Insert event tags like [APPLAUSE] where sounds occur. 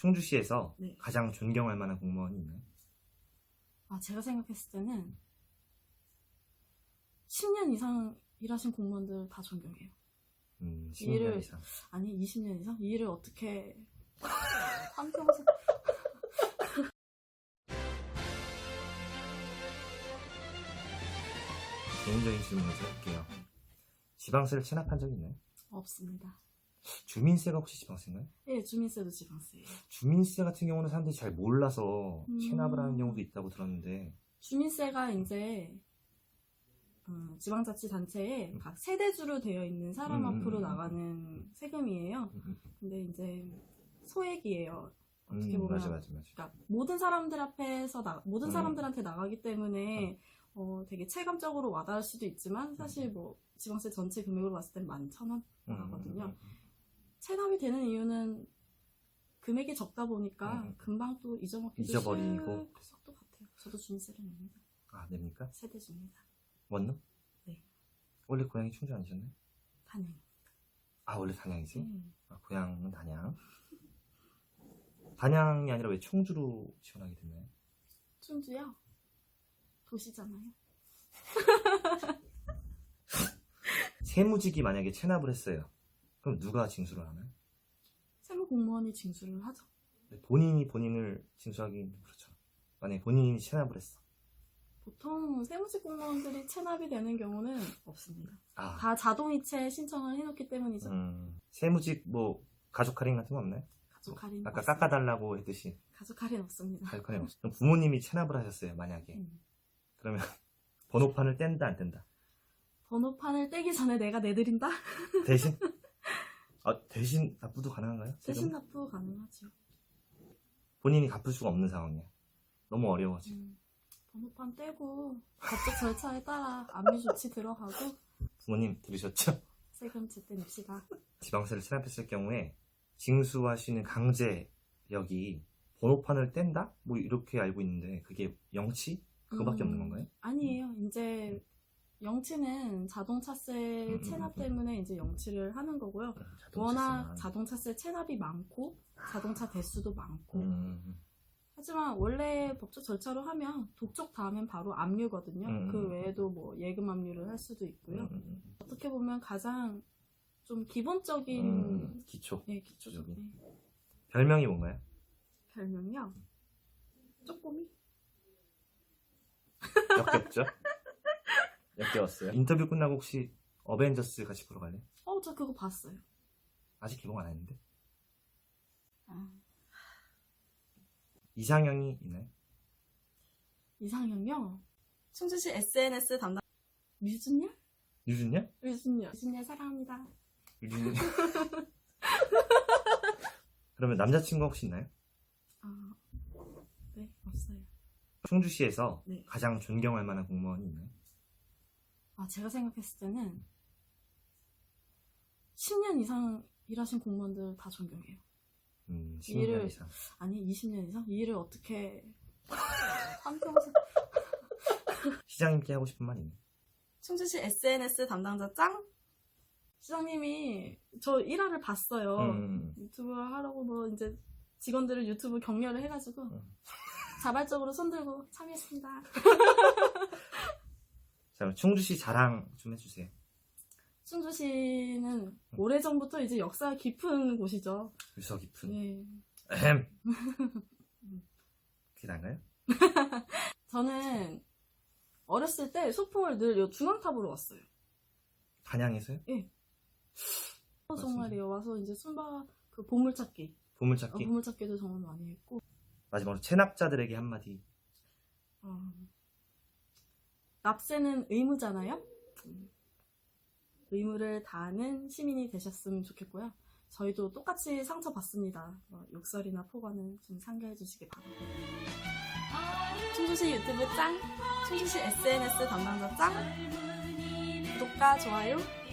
충주시에서 네. 가장 존경할 만한 공무원이 있나요? 아, 제가 생각했을 때는 10년 이상 일하신 공무원들 다 존경해요. 음, 일을- 10년 이상. 아니, 20년 이상? 이 일을 어떻게 [LAUGHS] 한평생 개인적인 질문 먼저 할게요. 지방세를 체납한 적 있나요? 없습니다. 주민세가 혹시 지방세인가요? 예, 주민세도 지방세예요. 주민세 같은 경우는 사람들이 잘 몰라서 음. 체납을 하는 경우도 있다고 들었는데 주민세가 이제 어, 지방자치단체에 음. 각 세대주로 되어 있는 사람 음, 음, 앞으로 음. 나가는 세금이에요. 음, 음, 근데 이제 소액이에요. 어떻게 음, 보면 맞아 맞아 맞아. 그러니까 모든 사람들 앞에서 나, 모든 음. 사람들한테 나가기 때문에 어, 되게 체감적으로 와닿을 수도 있지만 사실 뭐 지방세 전체 금액으로 봤을 땐 11,000원 음, 나가거든요. 음, 음, 체납이 되는 이유는 금액이 적다 보니까 음. 금방 또 잊어먹기도 잊어버리고. 쉬울 것 같아요. 저도 주민세를 냅니다. 아 냅니까? 세대 줍니다. 원룸? 네. 원래 고향이 충주 아니셨나요? 단양. 아 원래 단양이지? 음. 아, 고향은 단양. 단양이 아니라 왜 충주로 지원하게 됐나요? 충주요? 도시잖아요. [LAUGHS] 세무직이 만약에 체납을 했어요. 그럼 누가 징수를 하나요? 세무 공무원이 징수를 하죠. 본인이 본인을 징수하기는 그렇죠. 만약에 본인이 체납을 했어. 보통 세무직 공무원들이 체납이 되는 경우는 없습니다. 아, 다 자동이체 신청을 해놓기 때문이죠. 음, 세무직 뭐 가족 할인 같은 거 없나요? 가족 할인 아까 없습니다. 깎아달라고 했듯이 가족 할인 없습니다. 가족 할인 없어. 그럼 부모님이 체납을 하셨어요. 만약에 음. 그러면 [LAUGHS] 번호판을 뗀다 안 뗀다? 번호판을 떼기 전에 내가 내드린다? 대신 [LAUGHS] 아 대신 납부도 가능한가요? 대신 세금? 납부 가능하죠. 본인이 갚을 수가 없는 상황이야. 너무 어려워 지금. 음, 번호판 떼고 법적 절차에 따라 압류 조치 들어가고 부모님 들으셨죠? 세금 제때 냅시다. 지방세를 체납했을 경우에 징수하시는 강제력이 번호판을 뗀다? 뭐 이렇게 알고 있는데 그게 영치? 그거밖에 음, 없는 건가요? 아니에요. 이제 영치는 자동차세 음, 음, 체납 음. 때문에 이제 영치를 하는 거고요. 음, 자동차세만. 워낙 자동차세 체납이 많고 자동차 대수도 많고 음, 하지만 원래 법적 절차로 하면 독촉 다음엔 바로 압류거든요. 음. 그 외에도 뭐 예금 압류를 할 수도 있고요. 어떻게 보면 가장 좀 기본적인 음, 기초. 예, 기초적 기초적인. 예, 별명이 뭔가요? 별명이요. 쪼꼬미? 역겹죠? 역겨웠어요. 인터뷰 끝나고 혹시 어벤져스 같이 보러 갈래? 어, 저 그거 봤어요. 아직 개봉 안 했는데. 아, 이상형이 있나요? 이상형요. 충주시 SNS 담당 류준열? 유준열? 류준열. 류준열 사랑합니다. 유준열? [LAUGHS] 그러면 남자친구 혹시 있나요? 아, 네, 없어요. 충주시에서 네. 가장 존경할 만한 공무원이 있나요? 아, 제가 생각했을 때는 10년 이상 일하신 공무원들 다 존경해요. 음, 이 일을- 10년 이상. 아니, 20년 이상? 이 일을 어떻게 [LAUGHS] 한평생 [LAUGHS] 시장님께 하고 싶은 말 있나요? 충주시 SNS 담당자 짱? 시장님이 저 일화를 봤어요. 음, 유튜브 하라고 뭐 이제 직원들을 유튜브 격려를 해가지고 음. 자발적으로 손들고 참여했습니다. [LAUGHS] 자, 그럼 충주시 자랑 좀 해주세요. 충주시는 오래전부터 이제 역사 깊은 곳이죠. 유서 깊은. 네. 에헴. 그게 나인가요? [LAUGHS] 저는 어렸을 때 소풍을 늘 요 중앙탑으로 왔어요. 단양에서요? 어, 정말이요. 와서 이제 순바 그 보물찾기, 어, 보물찾기. 보물찾기도 정말 많이 했고 마지막으로 체납자들에게 한마디. 어, 납세는 의무잖아요. 음, 의무를 다하는 시민이 되셨으면 좋겠고요. 저희도 똑같이 상처받습니다. 뭐 욕설이나 폭언은 좀 상가해 주시기 바랍니다. 충주시 유튜브 짱, 충주시 SNS 담당자 짱, 구독과 좋아요